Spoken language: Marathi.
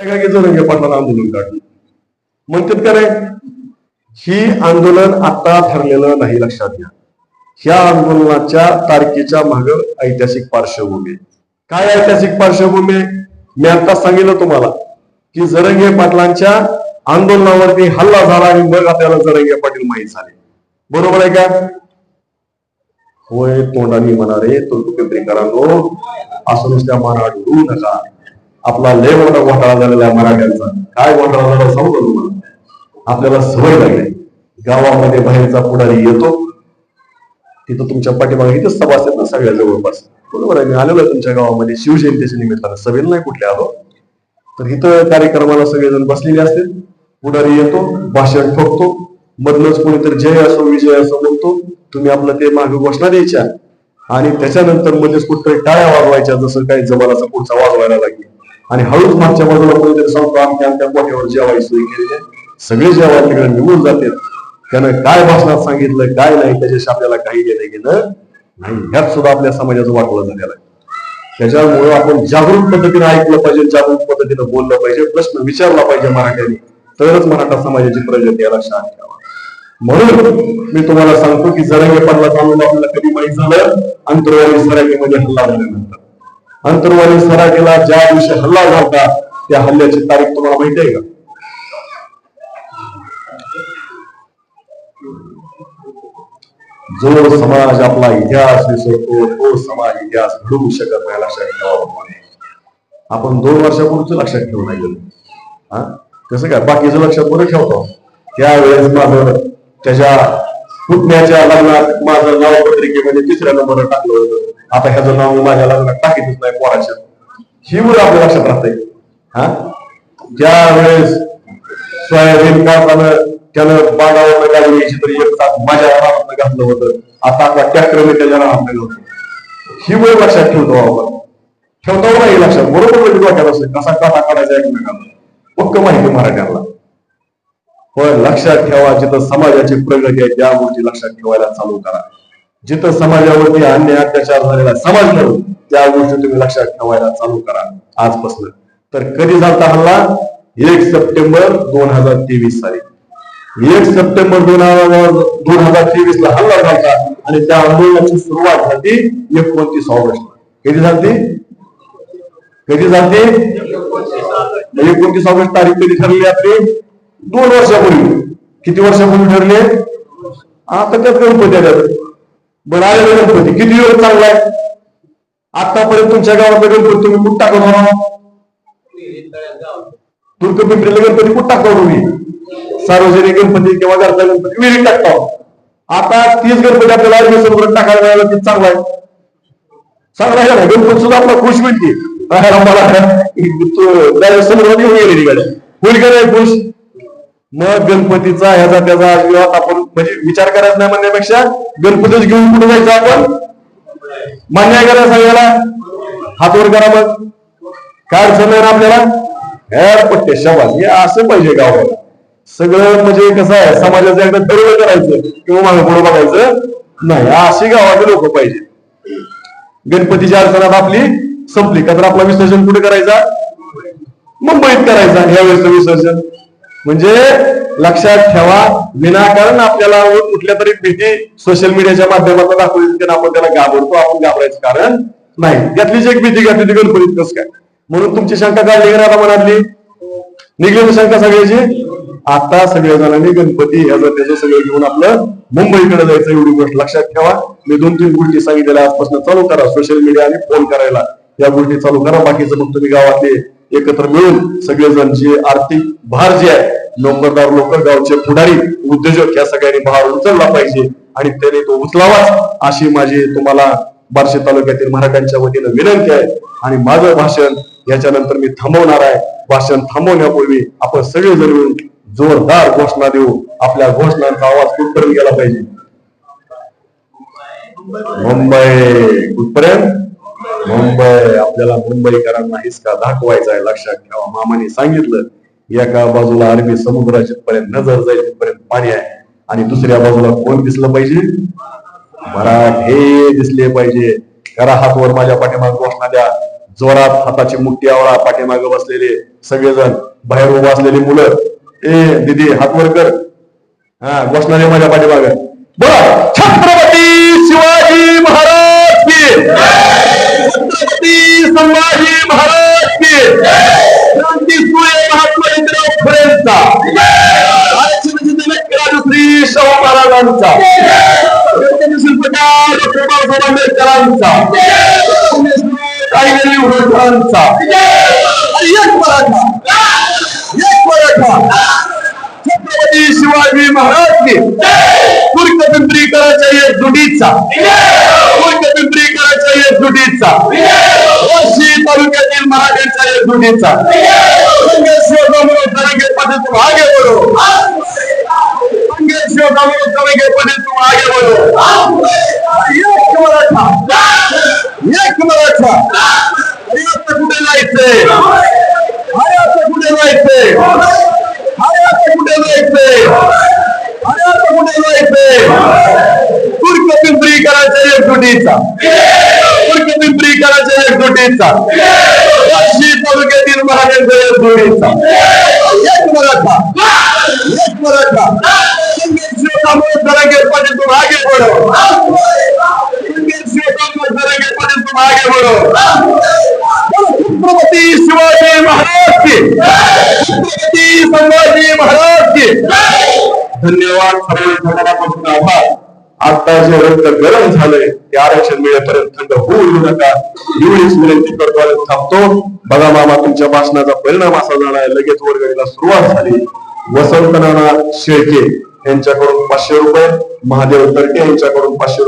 काय की जरंगे आंदोलन काढलं म्हणतात का नाही ही आंदोलन आता ठरलेलं नाही लक्षात घ्या. ह्या आंदोलनाच्या तारखेच्या माग ऐतिहासिक पार्श्वभूमी. काय ऐतिहासिक पार्श्वभूमी? मी आता सांगितलं तुम्हाला की जरंगे पाटलांच्या आंदोलनावरती हल्ला झाला आणि मग आपल्याला जरंगे पाटील माहीत झाले. बरोबर आहे का? होय तोंडाने म्हणारे तुर्कपिंपरीकरांनो असं नुसत्या मारा होऊ नका. आपला लय मोठा घोटाळा झालेला आहे मराठ्यांचा. काय घोटाळा झाला समजा तुम्हाला? आपल्याला सवय लागली. गावामध्ये बाहेरचा पुढारी येतो. तिथं तुमच्या पाठीमागे इथेच सभा असतात ना सगळ्या जवळपास. बरोबर आहे मी आलेलो आहे तुमच्या गावामध्ये. शिवजयंतीच्या निमित्तानं. सभेला नाही कुठले आलो. तर इथं कार्यक्रमाला सगळेजण बसलेले असतील. पुढारी येतो भाषण ठोकतो. मधनच कोणीतरी जय असो विजय असो म्हणतो. तुम्ही आपलं ते मागे घोषणा द्यायच्या. आणि त्याच्यानंतर मध्येच कुठतरी टाळ्या वाजवायच्या जसं काही जमानाचा पुढचा वाजवायला लागेल. आणि हळूच मागच्या बाजूला कोणीतरी सांगतो आमच्या आमच्या कोठ्यावर जेवायची सोय केली आहे. सगळे जेव्हा तिकडे निघून जातात. त्यानं काय भाषणात सांगितलं काय नाही त्याच्याशी आपल्याला काही घेणं घेणं नाही. ह्यात सुद्धा आपल्या समाजाचं वाटलं झालेलं आहे. त्याच्यामुळे आपण जागरूक पद्धतीने ऐकलं पाहिजे जागरूक पद्धतीने बोललं पाहिजे प्रश्न विचारला पाहिजे मराठ्याने. तरच मराठा समाजाची प्रगती याला शांत ठेवा म्हणून मी तुम्हाला सांगतो की जरंगे पडला चालून आपल्याला कधी माहीत झालं? अंतरवाली मध्ये हल्ला झाल्यानंतर. अंतरवाली सराटीला ज्या दिवशी हल्ला झाला त्या हल्ल्याची तारीख तुम्हाला माहिती आहे का? जो समाज आपला इतिहास विसरतो तो समाज इतिहास घडवू शकत नाही लक्षात ठेवा आपण दोन वर्षापूर्वीच लक्षात ठेवून नाही गेलो. हा? कसं काय? बाकीचं लक्षात बरं ठेवतो. त्यावेळेस माझं त्याच्या पुतण्याच्या लग्नात माझं नाव पत्रिकेमध्ये तिसऱ्या नंबर टाकलं होतं. आता ह्याचं नाव मी माझ्या लग्नात टाकीतच नाही पोराच्या ही मुलं आपल्या लक्षात राहते हा? ज्या वेळेस सोयाबीन काढताना त्यानं बागावर काढून यायची तरी एक तास माझ्या रानात घातलं होतं. आता आपला ट्रॅक्टरने त्याच्या रानात घालतो ही मुलं लक्षात ठेवतो आपण. ठेवतो नाही लक्षात. बरोबर म्हणजे डोक्यात असं कसा काटा काढायचा एकमेकांना पक्क माहिती मराठ्याला होय लक्षात ठेवा जिथं समाजाची प्रगती आहे त्या गोष्टी लक्षात ठेवायला चालू करा. जिथं समाजावरती अन्याय अत्याचार झालेला समाज म्हणून त्या गोष्टी तुम्ही लक्षात ठेवायला चालू करा आजपासून. तर कधी झालता हल्ला? एक सप्टेंबर दोन हजार तेवीस साली. एक सप्टेंबर दोन हजार दोन हजार तेवीस ला हल्ला झाला आणि त्या आंदोलनाची सुरुवात झाली एकोणतीस ऑगस्ट कधी झाली कधी झाली एकोणतीस ऑगस्ट तारीख कधी ठरली आपली? दोन वर्षापूर्वी. किती वर्षापूर्वी ठरले? आता त्यात गणपती आल्यात. बरं गणपती. किती दिवस चांगलाय आतापर्यंत तुमच्या गावातला गणपती तुम्ही कुठं टाकून दुर्ग पिंपरीला गणपती कुठं टाकतो तुम्ही? सार्वजनिक गणपती किंवा घरचा गणपती विहिरीत टाकतो आता तीच गणपती आपल्याला समोर टाकायला मिळाला ती चांगला आहे. चांगला आहे ना गणपती सुद्धा आपला खुश होईल की राहायला मला समुद्रात येऊन गेलेली गाडी. होईल का नाही खुश? मग गणपतीचा ह्याचा त्याचा विवाद आपण म्हणजे विचार करायचा नाही म्हणण्यापेक्षा गणपतीच घेऊन कुठे जायचं आपण? मान्य करा सगळ्याला हातवर करा मग. काय अडचण नाही ना आपल्याला? हे पट्टे शवाज हे असं पाहिजे गावाला सगळं म्हणजे कसं आहे समाजाचं एकदा ठरवलं करायचं किंवा मागे पुढे बघायचं. नाही अशी गावाचे लोक पाहिजे. गणपतीच्या अडचणात आपली संपली. का तर आपला विसर्जन कुठे करायचा? मुंबईत करायचा यावेळेस विसर्जन. म्हणजे लक्षात ठेवा विनाकारण आपल्याला कुठल्या तरी भीती सोशल मीडियाच्या माध्यमातून दाखवली की आपण त्याला घाबरतो आपण घाबरायचं कारण नाही. त्यातलीच एक भीती घातली ती गणपतीत कसं काय? म्हणून तुमची शंका काढली का आता मनातली? निघली शंका सगळ्याची? आता सगळ्या जणांनी गणपती ह्याचं त्याचं सगळं घेऊन आपलं मुंबईकडे जायचं एवढी गोष्ट लक्षात ठेवा. मी दोन तीन गोष्टी सांगितलेल्या आजपासून चालू करा सोशल मीडिया आणि फोन करायला. या गोष्टी चालू करा बाकीचं मग तुम्ही गावातले एकत्र मिळून सगळेजण जे आर्थिक भार जे आहे नोकरदार लोक गावचे पुढारी उद्योजक या सगळ्यांनी भार उचलला पाहिजे आणि त्याने तो उचलावाच अशी माझी तुम्हाला बार्शी तालुक्यातील मराठ्यांच्या वतीनं विनंती आहे. आणि माझं भाषण याच्यानंतर मी थांबवणार आहे. भाषण थांबवण्यापूर्वी आपण सगळेजण मिळून जोरदार घोषणा देऊ. आपल्या घोषणांचा आवाज कुठपर्यंत गेला पाहिजे? मुंबई. कुठपर्यंत? मुंबई. आपल्याला मुंबईकरांना हिसका दाखवायचा आहे. लक्षात ठेवा. मामाने सांगितलं एका बाजूला अरबी समुद्राच्या पर्यंत नजर जाईल तिथपर्यंत पाणी आहे आणि दुसऱ्या बाजूला कोण दिसलं पाहिजे? मराठे दिसले पाहिजे. करा हातवर माझ्या पाठीमाग घोषणा द्या जोरात हाताची मुठी आवळा पाठीमागे बसलेले सगळेजण बाहेर उभा असलेली मुलं. ए दिदी हात वर कर. हा बसणारे माझ्या पाठीमागे. बर छत्रपती शिवाय श्री शाहू महाराजांचा गणपती शिल्पकार डॉक्टर बाबासाहेब आंबेडकरांचा काहीतरी वृद्धांचा आणि एक मराठा एक मराठा छत्रपती शिवाजी महाराज की तुर्क पिंपरीकराच्या एकजुटीचा तुर्क पिंपरीकराच्या एकजुटीचा वाशी तालुक्यातील मराठ्यांच्या एकजुटीचा मंगेश्वर दामोदर पिंपरी एकजुटीचा. तुर्क पिंपरी करायच्या एकजुटीचा. वाशी तालुक्यातील महाराजांचा एकजुटीचा. एक मराठा. एक मराठा. संगेश्वर पाटील आगे बढ़ो संगेश्वर पाटील आगे बढ़ो छत्रपती शिवाजी महाराज की. छत्रपती संभाजी महाराज की. धन्यवाद सर्व आभार. आता जे रक्त गरम झालंय ते आरक्षण मिळेपर्यंत थंड होऊ देऊ नका. एवढीच विनंती करतो आणि थांबतो. बघा मामा तुमच्या भाषणाचा परिणाम असा झाला आहे लगेच वर्गणीला सुरुवात झाली. वसंत नाना शेळके यांच्याकडून पाचशे रुपये महादेव तर्के यांच्याकडून पाचशे रुपये